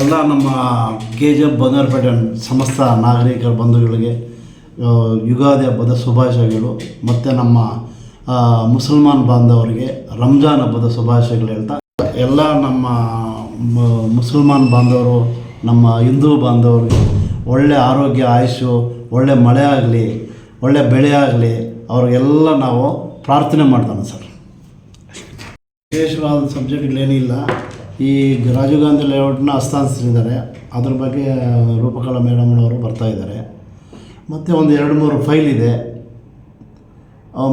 ಎಲ್ಲ ನಮ್ಮ K G F Bangarpet ಸಮಸ್ತ ನಾಗರಿಕರ, ಬಂಧುಗಳಿಗೆ ಯುಗಾದಿ ಹಬ್ಬದ ಶುಭಾಶಯಗಳು. ಮತ್ತು ನಮ್ಮ ಮುಸಲ್ಮಾನ್ ಬಾಂಧವರಿಗೆ ರಂಜಾನ್ ಹಬ್ಬದ ಶುಭಾಶಯಗಳು ಹೇಳ್ತಾ. ಎಲ್ಲ ನಮ್ಮ ಮುಸಲ್ಮಾನ್ ಬಾಂಧವರು, ನಮ್ಮ ಹಿಂದೂ ಬಾಂಧವರಿಗೆ ಒಳ್ಳೆ ಆರೋಗ್ಯ ಆಯುಷು ಒಳ್ಳೆ ಮಳೆ ಆಗಲಿ, ಒಳ್ಳೆ ಬೆಳೆ ಆಗಲಿ, ಅವ್ರಿಗೆಲ್ಲ ನಾವು ಪ್ರಾರ್ಥನೆ ಮಾಡ್ತಾನೆ ಸರ್. ವಿಶೇಷವಾದ ಸಬ್ಜೆಕ್ಟ್ಗಳೇನಿಲ್ಲ ಈ ರಾಜೀವ್ ಗಾಂಧಿ ಲೇಔಟ್ನ ಹಸ್ತಾಂತರಿಸಿದ್ದಾರೆ. ಅದ್ರ ಬಗ್ಗೆ ರೂಪಕಲಾ ಮೇಡಮ್ನವರು ಬರ್ತಾ ಇದ್ದಾರೆ. ಮತ್ತು ಒಂದು ಎರಡು ಮೂರು ಫೈಲ್ ಇದೆ.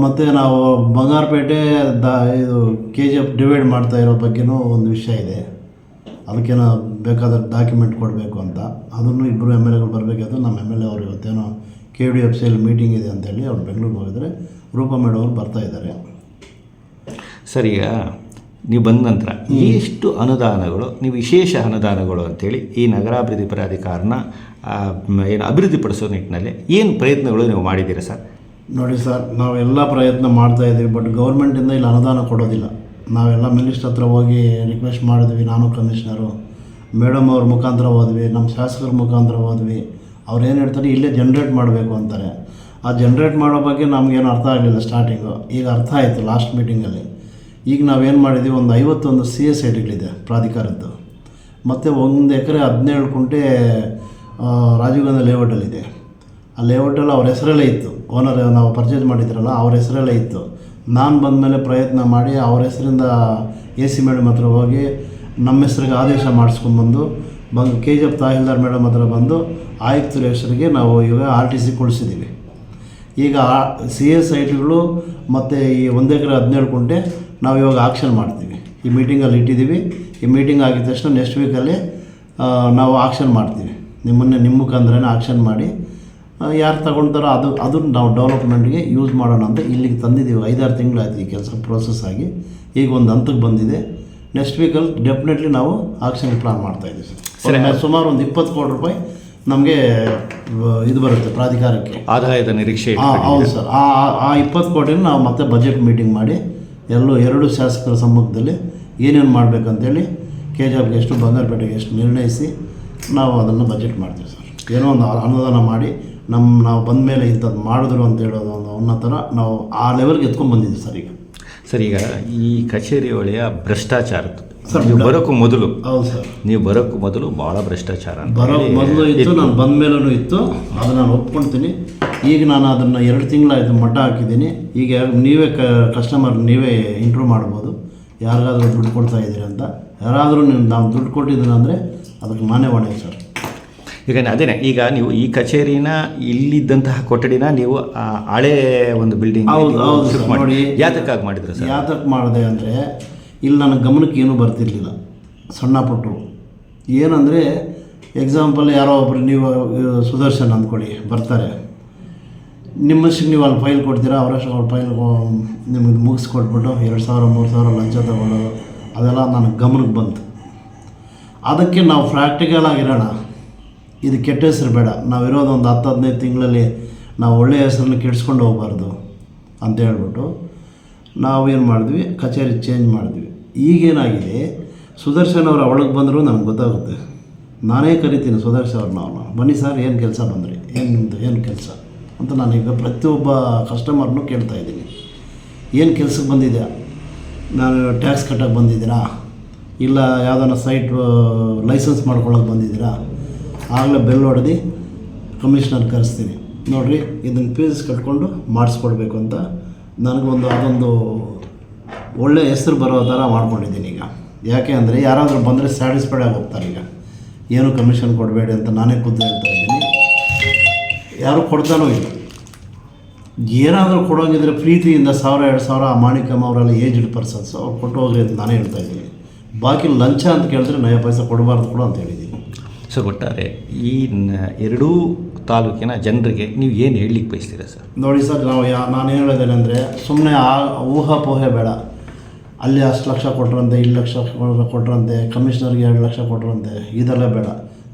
ಮತ್ತು ನಾವು ಬಂಗಾರಪೇಟೆ ದ, ಇದು ಕೆ ಜಿ ಎಫ್ ಡಿವೈಡ್ ಮಾಡ್ತಾ ಇರೋ ಬಗ್ಗೆನೂ ಒಂದು ವಿಷಯ ಇದೆ. ಅದಕ್ಕೇನೋ ಬೇಕಾದ ಡಾಕ್ಯುಮೆಂಟ್ ಕೊಡಬೇಕು ಅಂತ. ಅದನ್ನು ಇಬ್ಬರು ಎಂ ಎಲ್ ಎಗಳು ಬರಬೇಕಾದ್ರೆ ನಮ್ಮ ಎಂ ಎಲ್ ಎ ಅವರು ಇವತ್ತೇನೋ ಕೆ ಡಿ ಎಫ್ ಸಿಯಲ್ಲಿ ಮೀಟಿಂಗ್ ಇದೆ ಅಂತೇಳಿ ಅವ್ರು ಬೆಂಗಳೂರಿಗೆ ಹೋಗಿದ್ರೆ ರೂಪ ಮೇಡಮ್ ಅವರು ಬರ್ತಾ ಇದ್ದಾರೆ. ಸರ್, ಈಗ ನೀವು ಬಂದ ನಂತರ ಎಷ್ಟು ಅನುದಾನಗಳು ನೀವು ವಿಶೇಷ ಅನುದಾನಗಳು ಅಂತೇಳಿ ಈ ನಗರಾಭಿವೃದ್ಧಿ ಪ್ರಾಧಿಕಾರನ ಏನು ಅಭಿವೃದ್ಧಿಪಡಿಸೋ ನಿಟ್ಟಿನಲ್ಲಿ ಏನು ಪ್ರಯತ್ನಗಳು ನೀವು ಮಾಡಿದ್ದೀರಾ ಸರ್? ನೋಡಿ ಸರ್ ನಾವೆಲ್ಲ ಪ್ರಯತ್ನ ಮಾಡ್ತಾ ಇದ್ದೀವಿ ಬಟ್ ಗೌರ್ಮೆಂಟಿಂದ ಇಲ್ಲಿ ಅನುದಾನ ಕೊಡೋದಿಲ್ಲ. ನಾವೆಲ್ಲ ಮಿನಿಸ್ಟ್ರ್ ಹತ್ರ ಹೋಗಿ ರಿಕ್ವೆಸ್ಟ್ ಮಾಡಿದ್ವಿ ನಾನು ಕಮಿಷನರು ಮೇಡಮ್ ಅವ್ರ ಮುಖಾಂತರ ಹೋದ್ವಿ ನಮ್ಮ ಶಾಸಕರ ಮುಖಾಂತರ ಹೋದ್ವಿ. ಅವ್ರು ಏನು ಹೇಳ್ತಾರೆ ಇಲ್ಲೇ ಜನ್ರೇಟ್ ಮಾಡಬೇಕು ಅಂತಾರೆ. ಆ ಜನ್ರೇಟ್ ಮಾಡೋ ಬಗ್ಗೆ ನಮಗೇನು ಅರ್ಥ ಆಗಲಿಲ್ಲ ಸ್ಟಾರ್ಟಿಂಗು ಈಗ ಅರ್ಥ ಆಯಿತು ಲಾಸ್ಟ್ ಮೀಟಿಂಗಲ್ಲಿ ಈಗ ನಾವೇನು ಮಾಡಿದ್ದೀವಿ ಒಂದು ಐವತ್ತೊಂದು ಸಿ ಎಸ್ ಐಡಿಗಳಿದೆ ಪ್ರಾಧಿಕಾರದ್ದು. ಮತ್ತು ಒಂದು ಎಕರೆ ಹದಿನೇಳು ಕುಂಟೆ ರಾಜೀವ್ ಗಾಂಧಿ ಲೇಔಟಲ್ಲಿದೆ ಆ ಲೇಔಟಲ್ಲಿ ಅವ್ರ ಹೆಸರಲ್ಲೇ ಇತ್ತು. ಓನರ್ ನಾವು ಪರ್ಚೇಸ್ ಮಾಡಿದ್ರಲ್ಲ, ಅವ್ರ ಹೆಸರಲ್ಲೇ ಇತ್ತು. ನಾನು ಬಂದ ಮೇಲೆ ಪ್ರಯತ್ನ ಮಾಡಿ ಅವ್ರ ಹೆಸರಿಂದ ಎ ಸಿ ಮೇಡಮ್ ಹತ್ರ ಹೋಗಿ ನಮ್ಮ ಹೆಸರಿಗೆ ಆದೇಶ ಮಾಡಿಸ್ಕೊಂಡ್ಬಂದು ಬಂದು K G F tahsildar madam ಹತ್ರ ಬಂದು ಆಯುಕ್ತರ ಹೆಸರಿಗೆ ನಾವು ಇವಾಗ ಆರ್ ಟಿ ಸಿ ಕೊಡಿಸಿದ್ದೀವಿ ಈಗ ಸಿ ಎಸ್ ಐಟಿಗಳು ಮತ್ತು ಈ ಒಂದು ಎಕರೆ ಹದಿನೇಳು ಕುಂಟೆ ನಾವು ಇವಾಗ ಆಕ್ಷನ್ ಮಾಡ್ತೀವಿ. ಈ ಮೀಟಿಂಗಲ್ಲಿ ಇಟ್ಟಿದ್ದೀವಿ. ಈ ಮೀಟಿಂಗ್ ಆಗಿದ ತಕ್ಷಣ ನೆಕ್ಸ್ಟ್ ವೀಕಲ್ಲಿ ನಾವು ಆಕ್ಷನ್ ಮಾಡ್ತೀವಿ. ನಿಮ್ಮನ್ನು ನಿಮ್ಮ ಮುಖಾಂತರನೇ ಆಕ್ಷನ್ ಮಾಡಿ ಯಾರು ತಗೊಳ್ತಾರೋ ಅದು ಅದನ್ನು ನಾವು ಡೆವಲಪ್ಮೆಂಟ್ಗೆ ಯೂಸ್ ಮಾಡೋಣ ಅಂತ ಇಲ್ಲಿಗೆ ತಂದಿದ್ದೀವಿ. ಐದಾರು ತಿಂಗಳಾಯ್ತು ಈ ಕೆಲಸ ಪ್ರೋಸೆಸ್ ಆಗಿ. ಈಗ ಒಂದು ಹಂತಕ್ಕೆ ಬಂದಿದೆ. ನೆಕ್ಸ್ಟ್ ವೀಕಲ್ಲಿ ಡೆಫಿನೆಟ್ಲಿ ನಾವು ಆಕ್ಷನ್ ಪ್ಲಾನ್ ಮಾಡ್ತಾಯಿದ್ದೀವಿ ಸರ್. ಸುಮಾರು ಒಂದು ಇಪ್ಪತ್ತು ಕೋಟಿ ರೂಪಾಯಿ ನಮಗೆ ಇದು ಬರುತ್ತೆ ಪ್ರಾಧಿಕಾರಕ್ಕೆ. ಆದಾಯದ ನಿರೀಕ್ಷೆ ಹೌದು ಸರ್. ಆ ಇಪ್ಪತ್ತು ಕೋಟಿನ ನಾವು ಮತ್ತೆ ಬಜೆಟ್ ಮೀಟಿಂಗ್ ಮಾಡಿ ಎಲ್ಲೂ ಎರಡು ಶಾಸಕರ ಸಮ್ಮುಖದಲ್ಲಿ ಏನೇನು ಮಾಡಬೇಕಂತೇಳಿ ಕೆ ಜಿ ಎಫ್ಗೆ ಎಷ್ಟು ಬಂಗಾರಪೇಟೆಗೆ ಎಷ್ಟು ನಿರ್ಣಯಿಸಿ ನಾವು ಅದನ್ನು ಬಜೆಟ್ ಮಾಡ್ತೀವಿ ಸರ್. ಏನೋ ಒಂದು ಅನುದಾನ ಮಾಡಿ ನಮ್ಮ ನಾವು ಬಂದ ಮೇಲೆ ಇಂಥದ್ದು ಮಾಡಿದ್ರು ಅಂತ ಹೇಳೋದು ಒಂದು ಅನ್ನೋ ಥರ ನಾವು ಆ ಲೆವೆಲ್ಗೆ ಎತ್ಕೊಂಡು ಬಂದಿದ್ದೀವಿ ಸರ್ ಈಗ. ಸರ್ ಈಗ ಈ ಕಚೇರಿ ಒಳೆಯ ಭ್ರಷ್ಟಾಚಾರ ಸರ್, ನೀವು ಬರೋಕ್ಕೂ ಮೊದಲು. ಹೌದು ಸರ್. ನೀವು ಬರೋಕ್ಕೂ ಮೊದಲು ಭಾಳ ಭ್ರಷ್ಟಾಚಾರ ಬರೋ ಮೊದಲು ಇತ್ತು ನಾನು ಬಂದ ಮೇಲೂ ಇತ್ತು. ಅದು ನಾನು ಒಪ್ಕೊಳ್ತೀನಿ ಈಗ ನಾನು ಅದನ್ನು ಎರಡು ತಿಂಗಳಾಯಿತು ಮಟ್ಟ ಹಾಕಿದ್ದೀನಿ. ಈಗ ನೀವೇ ಕ ಕಸ್ಟಮರ್ ನೀವೇ ಇಂಟ್ರೂವ್ ಮಾಡ್ಬೋದು. ಯಾರಿಗಾದರೂ ದುಡ್ಡು ಕೊಡ್ತಾ ಇದ್ದೀರಿ ಅಂತ. ಯಾರಾದರೂ ನೀವು ನಾವು ದುಡ್ಡು ಕೊಟ್ಟಿದ್ದೀನಿ ಅಂದರೆ ಅದಕ್ಕೆ ನಾನೇ ಹೊಣೆ ಸರ್. ಈಗ ಅದೇನೆ ಈಗ ನೀವು ಈ ಕಚೇರಿನ ಇಲ್ಲಿದ್ದಂತಹ ಕೊಠಡಿನ ನೀವು ಹಳೆ ಒಂದು ಬಿಲ್ಡಿಂಗ್ ಹೌದು, ಹೌದು ನೋಡಿ. ಯಾತಕ್ಕಾಗಿ ಮಾಡಿದ್ರೆ ಸರ್? ಯಾತಕ್ಕೆ ಮಾಡಿದೆ ಅಂದರೆ ಇಲ್ಲಿ ನನ್ನ ಗಮನಕ್ಕೆ ಏನೂ ಬರ್ತಿರ್ಲಿಲ್ಲ. ಸಣ್ಣ ಪುಟ್ಟರು ಏನಂದರೆ ಎಕ್ಸಾಂಪಲ್ ಯಾರೋ ಒಬ್ರು ನೀವು ಸುದರ್ಶನ್ ಅಂದ್ಕೊಳ್ಳಿ ಬರ್ತಾರೆ. ನಿಮ್ಮಷ್ಟು ನೀವು ಅಲ್ಲಿ ಫೈಲ್ ಕೊಡ್ತೀರಾ ಅವರಷ್ಟು ಅವ್ರ ಫೈಲ್ ನಿಮಗೆ ಮುಗಿಸ್ಕೊಟ್ಬಿಟ್ಟು ಎರಡು ಸಾವಿರ, ಮೂರು ಸಾವಿರ ಲಂಚ ತಗೊಳ್ಳೋದು ಅದೆಲ್ಲ ನನಗೆ ಗಮನಕ್ಕೆ ಬಂತು. ಅದಕ್ಕೆ ನಾವು ಪ್ರಾಕ್ಟಿಕಲ್ ಆಗಿರೋಣ ಇದು ಕೆಟ್ಟ ಹೆಸರು ಬೇಡ. ನಾವಿರೋದು ಒಂದು ಹತ್ತು, ಹದಿನೈದು ತಿಂಗಳಲ್ಲಿ ನಾವು ಒಳ್ಳೆಯ ಹೆಸರನ್ನು ಕೆಡಿಸ್ಕೊಂಡು ಹೋಗಬಾರ್ದು ಅಂತ ಹೇಳ್ಬಿಟ್ಟು ಏನು ಮಾಡಿದ್ವಿ? ಕಚೇರಿ ಚೇಂಜ್ ಮಾಡಿದ್ವಿ. ಈಗೇನಾಗಿದೆ ಸುದರ್ಶನ್ ಅವರು ಅವಳಿಗೆ ಬಂದರೂ, ನನಗೆ ಗೊತ್ತಾಗುತ್ತೆ. ನಾನೇ ಕರಿತೀನಿ ಸುದರ್ಶನ್ ಅವ್ರನ್ನ ಅವ್ರನ್ನ. ಬನ್ನಿ ಸರ್, ಏನು ಕೆಲಸ ಬಂದ್ರಿ? ಏನು ನಿಮ್ಮದು ಏನು ಕೆಲಸ? ಅಂತ ನಾನೀಗ ಪ್ರತಿಯೊಬ್ಬ ಕಸ್ಟಮರ್ನೂ ಕೇಳ್ತಾ ಇದ್ದೀನಿ. ಏನು ಕೆಲಸಕ್ಕೆ ಬಂದಿದ್ಯಾ? ನಾನು ಟ್ಯಾಕ್ಸ್ ಕಟ್ಟಕ್ಕೆ ಬಂದಿದ್ದೀರಾ? ಇಲ್ಲ ಯಾವುದಾನ ಸೈಟ್ ಲೈಸೆನ್ಸ್ ಮಾಡ್ಕೊಳ್ಳೋಕೆ ಬಂದಿದ್ದೀರಾ? ಆಗಲೇ ಬೆಲ್ ಹೊಡೆದು ಕಮಿಷನರ್ ಕರೆಸ್ತೀನಿ. ನೋಡಿರಿ ಇದನ್ನು ಫೀಸ್ ಕಟ್ಕೊಂಡು ಮಾಡಿಸ್ಕೊಡ್ಬೇಕು ಅಂತ ನನಗೊಂದು ಅದೊಂದು ಒಳ್ಳೆಯ ಹೆಸರು ಬರೋ ಥರ ಮಾಡ್ಕೊಂಡಿದ್ದೀನಿ ಈಗ. ಯಾಕೆ ಅಂದರೆ ಯಾರಾದರೂ ಬಂದರೆ ಸ್ಯಾಟಿಸ್ಫೈಡ್ ಆಗಿ ಹೋಗ್ತಾರೆ ಈಗ. ಏನು ಕಮಿಷನ್ ಕೊಡಬೇಡಿ ಅಂತ ನಾನೇ ಕೂತು ಹೇಳ್ತಾ ಇದ್ದೀನಿ. ಯಾರು ಕೊಡ್ತಾನೂ ಇಲ್ಲ. ಏನಾದರೂ ಕೊಡೋಂಗಿದ್ರೆ ಪ್ರೀತಿಯಿಂದ ಸಾವಿರ ಎರಡು ಸಾವಿರ ಆ ಮಾಣಿಕಮ್ಮ ಅವರೆಲ್ಲ ಏಜ್ಡ್ ಪರ್ಸನ್ಸ್ ಅವ್ರು ಕೊಟ್ಟು ಹೋಗ್ಲಿ ಅಂತ ನಾನೇ ಹೇಳ್ತಾ ಇದ್ದೀನಿ. ಬಾಕಿ ಲಂಚ ಅಂತ ಕೇಳಿದ್ರೆ ನಯ ಪೈಸೆ ಕೊಡಬಾರ್ದು ಕೂಡ ಅಂತ ಹೇಳಿದ್ದೀನಿ. ಸರ್ ಒಟ್ಟಾರೆ ಈ ಎರಡೂ ತಾಲೂಕಿನ ಜನರಿಗೆ ನೀವು ಏನು ಹೇಳಲಿಕ್ಕೆ ಬಯಸ್ತೀರಾ ಸರ್? ನೋಡಿ ಸರ್ ನಾವು ಯಾ ನಾನು ಹೇಳೋದೇನೆ ಅಂದರೆ ಸುಮ್ಮನೆ ಆ ಊಹಾಪೋಹೆ ಬೇಡ. ಅಲ್ಲಿ ಅಷ್ಟು ಲಕ್ಷ ಕೊಟ್ರಂತೆ ಇಲ್ಲಿ ಲಕ್ಷ ಕೊಟ್ರ- ಕೊಟ್ರಂತೆ ಕಮಿಷನರ್ಗೆ ಎರಡು ಲಕ್ಷ ಕೊಟ್ರಂತೆ ಇದೆಲ್ಲ ಬೇಡ.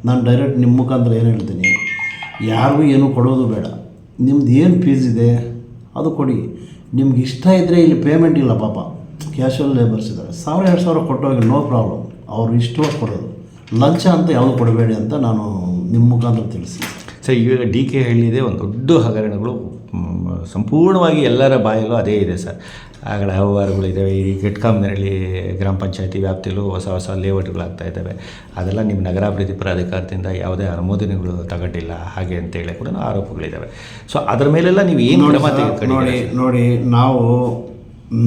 ನಾನು ಡೈರೆಕ್ಟ್ ನಿಮ್ಮ ಮುಖಾಂತರ ಏನು ಹೇಳ್ತೀನಿ ಯಾರಿಗೂ ಏನೂ ಕೊಡೋದು ಬೇಡ. ನಿಮ್ದು ಏನು ಫೀಸ್ ಇದೆ? ಅದು ಕೊಡಿ. ನಿಮ್ಗೆ ಇಷ್ಟ ಇದ್ದರೆ ಇಲ್ಲಿ ಪೇಮೆಂಟ್ ಇಲ್ಲ ಪಾಪ. ಕ್ಯಾಶುವಲ್ ಲೇಬರ್ಸ್ ಇದ್ದಾರೆ ಸಾವಿರ, ಎರಡು ಸಾವಿರ ಕೊಟ್ಟೋಗಿ ನೋ ಪ್ರಾಬ್ಲಮ್ ಅವ್ರು ಇಷ್ಟವಾಗಿ ಕೊಡೋದು. ಲಂಚ ಅಂತ ಯಾವುದು ಕೊಡಬೇಡಿ ಅಂತ ನಾನು ನಿಮ್ಮ ಮುಖಾಂತರ ತಿಳಿಸಿ ಸರ್ ಈಗ ಡಿ ಕೆ ಹೇಳಿದೆ ಒಂದು ದೊಡ್ಡ ಹಗರಣಗಳು ಸಂಪೂರ್ಣವಾಗಿ ಎಲ್ಲರ ಬಾಯಲ್ಲೂ ಅದೇ ಇದೆ ಸರ್. ಆಗಳ ವ್ಯವಹಾರಗಳಿದ್ದಾವೆ ಈ ಘಟ್ಕಾಮ್ನಲ್ಲಿ ಗ್ರಾಮ ಪಂಚಾಯತಿ ವ್ಯಾಪ್ತಿಯಲ್ಲೂ ಹೊಸ ಹೊಸ ಲೇಔಟ್ಗಳಾಗ್ತಾ ಇದ್ದಾವೆ ಅದೆಲ್ಲ ನಿಮ್ಮ ನಗರಾಭಿವೃದ್ಧಿ ಪ್ರಾಧಿಕಾರದಿಂದ ಯಾವುದೇ ಅನುಮೋದನೆಗಳು ತಗೊಂಡಿಲ್ಲ. ಹಾಗೆ ಅಂತೇಳಿ ಕೂಡ ಆರೋಪಗಳಿದ್ದಾವೆ ಸೊ ಅದರ ಮೇಲೆಲ್ಲ ನೀವು ಏನು ನೋಡಿ ನೋಡಿ ನೋಡಿ ನಾವು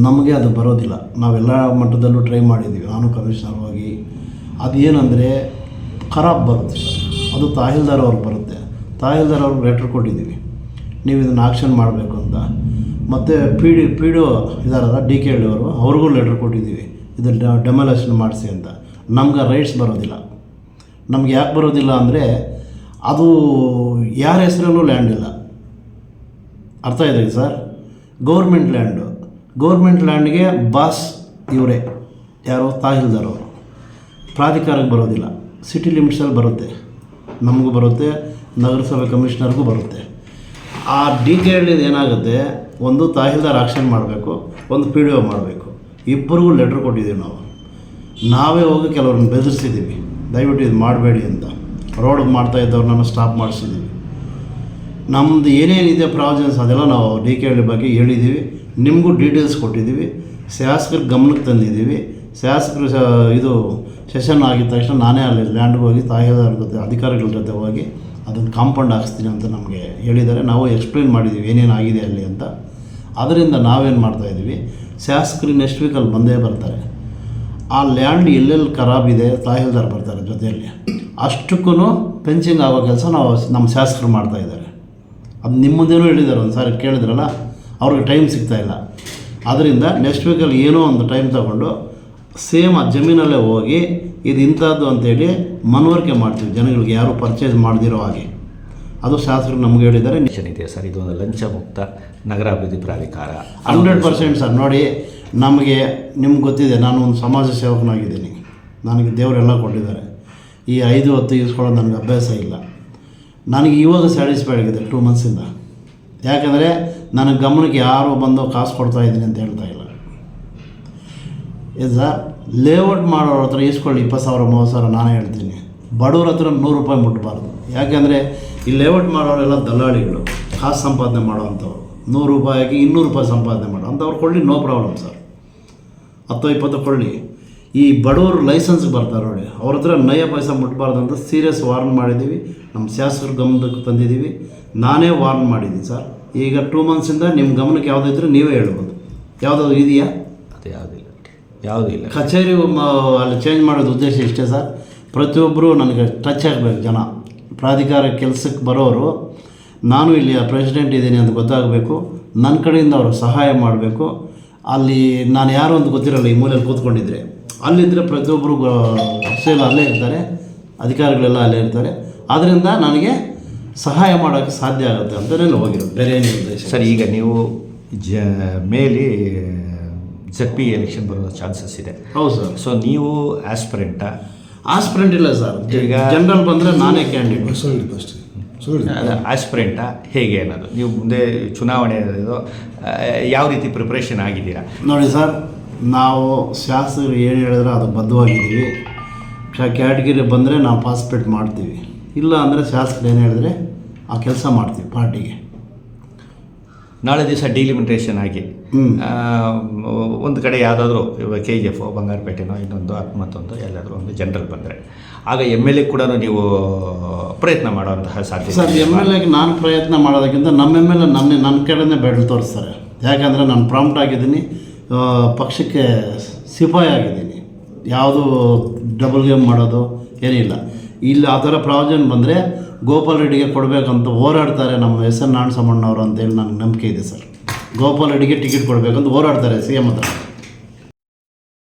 ನಮಗೆ ಅದು ಬರೋದಿಲ್ಲ. ನಾವೆಲ್ಲ ಮಟ್ಟದಲ್ಲೂ ಟ್ರೈ ಮಾಡಿದ್ದೀವಿ. ನಾನು ಕಮಿಷನರ್ ಹೋಗಿ ಅದೇನಂದರೆ ಖರಾಬ್ ಬರುತ್ತೆ ಅದು ತಹಸೀಲ್ದಾರ್ ಅವ್ರಿಗೆ ಬರುತ್ತೆ. ತಹಸೀಲ್ದಾರ್ ಅವ್ರಿಗೆ ಲೆಟ್ರ್ ಕೊಟ್ಟಿದ್ದೀವಿ. ನೀವು ಇದನ್ನು ಆಕ್ಷನ್ ಮಾಡಬೇಕು ಅಂತ. ಮತ್ತು P D P D O ಇದಾರಲ್ಲ, ಡಿ ಕೆ ಅವರು, ಅವ್ರಿಗೂ ಲೆಟ್ರ್ ಕೊಟ್ಟಿದ್ದೀವಿ. ಇದು ಡೆಮೊಲೇಷನ್ ಮಾಡಿಸಿ ಅಂತ. ನಮ್ಗೆ ರೈಟ್ಸ್ ಬರೋದಿಲ್ಲ. ನಮ್ಗೆ ಯಾಕೆ ಬರೋದಿಲ್ಲ ಅಂದರೆ, ಅದು ಯಾರ ಹೆಸರಲ್ಲೂ ಲ್ಯಾಂಡ್ ಇಲ್ಲ. ಅರ್ಥ ಇದೆ ಸರ್? ಗೌರ್ಮೆಂಟ್ ಲ್ಯಾಂಡು ಗೌರ್ಮೆಂಟ್ ಲ್ಯಾಂಡ್ಗೆ ಬಾಸ್ ಇವರೇ. ಯಾರು ತಹಸೀಲ್ದಾರ್ ಅವರು. ಪ್ರಾಧಿಕಾರಕ್ಕೆ ಬರೋದಿಲ್ಲ. ಸಿಟಿ ಲಿಮಿಟ್ಸಲ್ಲಿ ಬರುತ್ತೆ. ನಮಗೂ ಬರುತ್ತೆ. ನಗರಸಭೆ ಕಮಿಷನರ್ಗೂ ಬರುತ್ತೆ. ಆ ಡಿ ಕೆ ಏನಾಗುತ್ತೆ? ಒಂದು ತಹಸೀಲ್ದಾರ್ ಆಕ್ಷನ್ ಮಾಡಬೇಕು, ಒಂದು ಪಿ ಡಿ ಒ ಮಾಡಬೇಕು. ಇಬ್ಬರಿಗೂ ಲೆಟ್ರ್ ಕೊಟ್ಟಿದ್ದೀವಿ ನಾವು. ನಾವೇ ಹೋಗಿ ಕೆಲವ್ರನ್ನ ಬೆದರಿಸಿದ್ದೀವಿ. ದಯವಿಟ್ಟು ಇದು ಮಾಡಬೇಡಿ ಅಂತ. ರೋಡ್ ಮಾಡ್ತಾ ಇದ್ದವ್ರನ್ನ ಸ್ಟಾಪ್ ಮಾಡಿಸಿದ್ದೀವಿ. ನಮ್ಮದು ಏನೇನಿದೆ ಪ್ರಾವಿಜನ್ಸ್ ಅದೆಲ್ಲ ನಾವು ಡಿ ಕೆ ಹಳ್ಳಿ ಬಗ್ಗೆ ಹೇಳಿದ್ದೀವಿ. ನಿಮಗೂ ಡೀಟೇಲ್ಸ್ ಕೊಟ್ಟಿದ್ದೀವಿ. ಶಾಸಕರ ಗಮನಕ್ಕೆ ತಂದಿದ್ದೀವಿ. ಶಾಸಕರು ಇದು ಸೆಷನ್ ಆಗಿದ ತಕ್ಷಣ ನಾನೇ ಅಲ್ಲಿ ಲ್ಯಾಂಡ್ಗೆ ಹೋಗಿ ತಾಯಿದಾರ ಜೊತೆ ಅಧಿಕಾರಿಗಳ ಜೊತೆ ಹೋಗಿ ಅದನ್ನು ಕಾಂಪೌಂಡ್ ಹಾಕ್ಸ್ತೀನಿ ಅಂತ ನಮಗೆ ಹೇಳಿದ್ದಾರೆ. ನಾವು ಎಕ್ಸ್ಪ್ಲೈನ್ ಮಾಡಿದ್ದೀವಿ ಏನೇನು ಆಗಿದೆ ಅಲ್ಲಿ ಅಂತ. ಅದರಿಂದ ನಾವೇನು ಮಾಡ್ತಾಯಿದ್ದೀವಿ ಶಾಸಕರು ನೆಕ್ಸ್ಟ್ ವೀಕಲ್ಲಿ ಬಂದೇ ಬರ್ತಾರೆ. ಆ ಲ್ಯಾಂಡ್ ಎಲ್ಲೆಲ್ಲಿ ಖರಾಬಿದೆ ಇದೆ ತಹಸೀಲ್ದಾರ್ ಬರ್ತಾರೆ ಜೊತೆಯಲ್ಲಿ. ಅಷ್ಟಕ್ಕೂ ಪೆನ್ಸಿಂಗ್ ಆಗೋ ಕೆಲಸ ನಾವು ನಮ್ಮ ಶಾಸಕರು ಮಾಡ್ತಾ ಇದ್ದಾರೆ. ಅದು ನಿಮ್ಮದೇನೂ ಹೇಳಿದ್ದಾರೆ ಒಂದು ಸಾರಿ ಕೇಳಿದ್ರಲ್ಲ, ಅವ್ರಿಗೆ ಟೈಮ್ ಸಿಗ್ತಾ ಇಲ್ಲ. ಅದರಿಂದ ನೆಕ್ಸ್ಟ್ ವೀಕಲ್ಲಿ ಏನೋ ಒಂದು ಟೈಮ್ ತಗೊಂಡು ಸೇಮ್ ಆ ಜಮೀನಲ್ಲೇ ಹೋಗಿ ಇದು ಇಂಥದ್ದು ಅಂತೇಳಿ ಮನವರಿಕೆ ಮಾಡ್ತೀವಿ. ಜನಗಳಿಗೆ ಯಾರು ಪರ್ಚೇಸ್ ಮಾಡದಿರೋ ಹಾಗೆ. ಅದು ಶಾಸಕರು ನಮ್ಗೆ ಹೇಳಿದ್ದಾರೆ. ಮಿಷನ್ ಇದೆ ಸರ್? ಇದೊಂದು ಲಂಚ ಮುಕ್ತ ನಗರಾಭಿವೃದ್ಧಿ ಪ್ರಾಧಿಕಾರ. Hundred percent sir. ನೋಡಿ ನಮಗೆ ನಿಮ್ಗೆ ಗೊತ್ತಿದೆ ನಾನು ಒಂದು ಸಮಾಜ ಸೇವಕನಾಗಿದ್ದೀನಿ. ನನಗೆ ದೇವರೆಲ್ಲ ಕೊಟ್ಟಿದ್ದಾರೆ. ಈ ಐದು ಹೊತ್ತು ಇಸ್ಕೊಳ್ಳೋದು ನನಗೆ ಅಭ್ಯಾಸ ಇಲ್ಲ. ನನಗೆ ಇವಾಗ ಸ್ಯಾಟಿಸ್ಫೈಡ್ ಆಗಿದೆ ಟೂ ಮಂತ್ಸಿಂದ ಯಾಕಂದರೆ ನನಗೆ ಗಮನಕ್ಕೆ ಯಾರೋ ಬಂದು ಕಾಸು ಕೊಡ್ತಾ ಇದ್ದೀನಿ ಅಂತ ಹೇಳ್ತಾ ಇಲ್ಲ. ಇದು ಸರ್ ಲೇಔಟ್ ಮಾಡೋರ ಹತ್ರ ಇಸ್ಕೊಳ್ಳಿ ಇಪ್ಪತ್ತು ಸಾವಿರ, ಮೂವತ್ತು ಸಾವಿರ ನಾನೇ ಹೇಳ್ತೀನಿ. ಬಡವ್ರ ಹತ್ರ ನೂರು ರೂಪಾಯಿ ಮುಟ್ಟಬಾರ್ದು ಯಾಕೆಂದರೆ ಈ ಲೇಔಟ್ ಮಾಡೋರೆಲ್ಲ ದಲ್ಲಾಳಿಗಳು, ಕಾಸು ಸಂಪಾದನೆ ಮಾಡೋವಂಥವ್ರು. ನೂರು ರೂಪಾಯಿಗೆ ಇನ್ನೂರು ರೂಪಾಯಿ ಸಂಪಾದನೆ ಮಾಡೋ. ಅಂಥವ್ರು ಕೊಳ್ಳಿ ನೋ ಪ್ರಾಬ್ಲಮ್ ಸರ್ ಹತ್ತು ಇಪ್ಪತ್ತು ಕೊಳ್ಳಿ ಈ ಬಡವರು ಲೈಸೆನ್ಸ್ಗೆ ಬರ್ತಾರೆ ನೋಡಿ. ಅವ್ರ ಹತ್ರ ನಯ ಪೈಸ ಮುಟ್ಬಾರ್ದು ಅಂತ ಸೀರಿಯಸ್ ವಾರ್ನ್ ಮಾಡಿದ್ದೀವಿ ನಮ್ಮ ಶಾಸಕರ ಗಮನಕ್ಕೆ ತಂದಿದ್ದೀವಿ ನಾನೇ ವಾರ್ನ್ ಮಾಡಿದ್ದೀನಿ ಸರ್ ಈಗ ಟೂ ಮಂತ್ಸಿಂದ ನಿಮ್ಮ ಗಮನಕ್ಕೆ ಯಾವುದಿದ್ರೆ ನೀವೇ ಹೇಳ್ಬೋದು. ಯಾವುದಾದ್ರು ಇದೆಯಾ? ಅದು ಯಾವುದಿಲ್ಲ ಯಾವುದೂ ಇಲ್ಲ. ಕಚೇರಿ ಅಲ್ಲಿ ಚೇಂಜ್ ಮಾಡೋದು ಉದ್ದೇಶ ಇಷ್ಟೇ ಸರ್? ಪ್ರತಿಯೊಬ್ಬರು ನನಗೆ ಟಚ್ ಆಗಬೇಕು ಜನ. ಪ್ರಾಧಿಕಾರ ಕೆಲಸಕ್ಕೆ ಬರೋರು ನಾನು ಇಲ್ಲಿ ಪ್ರೆಸಿಡೆಂಟ್ ಇದ್ದೀನಿ ಅಂತ ಗೊತ್ತಾಗಬೇಕು. ನನ್ನ ಕಡೆಯಿಂದ ಅವರು ಸಹಾಯ ಮಾಡಬೇಕು. ಅಲ್ಲಿ ನಾನು ಯಾರು ಅಂತ ಗೊತ್ತಿರಲ್ಲ ಈ ಮೂಲೆಯಲ್ಲಿ ಕೂತ್ಕೊಂಡಿದ್ರೆ. ಅಲ್ಲಿದ್ದರೆ ಪ್ರತಿಯೊಬ್ಬರು ಸೇಲ್ ಅಲ್ಲೇ ಇರ್ತಾರೆ. ಅಧಿಕಾರಿಗಳೆಲ್ಲ ಅಲ್ಲೇ ಇರ್ತಾರೆ. ಆದ್ದರಿಂದ ನನಗೆ ಸಹಾಯ ಮಾಡೋಕ್ಕೆ ಸಾಧ್ಯ ಆಗುತ್ತೆ ಅಂತಲೇ ಹೋಗಿರೋದು. ಬೇರೆ ಏನು ಉದ್ದೇಶ? ಸರ್ ಈಗ ನೀವು ಜ ಮೇಲೆ ಜಡ್ ಪಿ ಎಲೆಕ್ಷನ್ ಬರೋ ಚಾನ್ಸಸ್ ಇದೆ. ಹೌದು ಸರ್. ಸೊ ನೀವು ಆಸ್ಪರೆಂಟಾ ಆಸ್ಪಿರೆಂಟ್ ಇಲ್ಲ ಸರ್. ಈಗ- ಜನರಲ್ ಬಂದರೆ ನಾನೇ ಕ್ಯಾಂಡಿಡೇಟ್ ಆಸ್ಪರೆಂಟಾ ಹೇಗೆ ಅನ್ನೋದು? ನೀವು ಮುಂದೆ ಚುನಾವಣೆ ಇದು ಯಾವ ರೀತಿ ಪ್ರಿಪ್ರೇಷನ್ ಆಗಿದ್ದೀರಾ? ನೋಡಿ ಸರ್ ನಾವು ಶಾಸಕರು ಏನು ಹೇಳಿದ್ರೆ ಅದು ಬದ್ಧವಾಗಿದ್ದೀವಿ. ಕ್ಯಾಟಗಿರಿ ಬಂದರೆ ನಾವು ಪಾರ್ಟಿಸಿಪೇಟ್ ಮಾಡ್ತೀವಿ. ಇಲ್ಲ ಅಂದರೆ ಶಾಸಕರು ಏನು ಹೇಳಿದ್ರೆ ಆ ಕೆಲಸ ಮಾಡ್ತೀವಿ ಪಾರ್ಟಿಗೆ. ನಾಳೆ ದಿವಸ ಡಿಲಿಮಿಟೇಷನ್ ಆಗಿ. ಒಂದು ಕಡೆ ಯಾವುದಾದ್ರೂ ಇವಾಗ ಕೆ ಜಿ ಎಫ್ ಬಂಗಾರಪೇಟೆನೋ ಇನ್ನೊಂದು ಮತ್ತೊಂದು ಎಲ್ಲಾದರೂ ಒಂದು ಜನರಲ್ ಬಂದರೆ. ಆಗ ಎಂ ಎಲ್ ಎ ಕೂಡ ನೀವು ಪ್ರಯತ್ನ ಮಾಡುವಂತಹ ಸಾಧ್ಯ ಸರ್ ಎಂ ಎಲ್ ಎಗೆ ನಾನು ಪ್ರಯತ್ನ ಮಾಡೋದಕ್ಕಿಂತ ನಮ್ಮ ಎಂ ಎಲ್ ಎ ನನ್ನ ನನ್ನ ಕಡೆನೇ ಬೆಡಲ್ ತೋರಿಸ್ತಾರೆ. ಯಾಕಂದರೆ ನಾನು ಪ್ರಾಂಪ್ಟ್ ಆಗಿದ್ದೀನಿ ಪಕ್ಷಕ್ಕೆ ಸಿಪಾಯಿ ಆಗಿದ್ದೀನಿ. ಯಾವುದು ಡಬಲ್ ಗೇಮ್ ಮಾಡೋದು ಏನಿಲ್ಲ. ಇಲ್ಲಿ ಆ ಥರ ಪ್ರಾವಿಜನ್ ಬಂದರೆ ಗೋಪಾಲ್ ರೆಡ್ಡಿಗೆ ಕೊಡಬೇಕಂತ ಹೋರಾಡ್ತಾರೆ ನಮ್ಮ ಎಸ್ ಎನ್ ನಾರಾಯಣ ಸಮಣ್ಣವರು ಅಂತೇಳಿ ನನಗೆ ನಂಬಿಕೆ ಇದೆ ಸರ್. ಗೋಪಾಲ್ ರೆಡ್ಡಿಗೆ ಟಿಕೆಟ್ ಕೊಡಬೇಕಂತ ಹೋರಾಡ್ತಾರೆ ಸಿ ಎಂ ಹತ್ರ.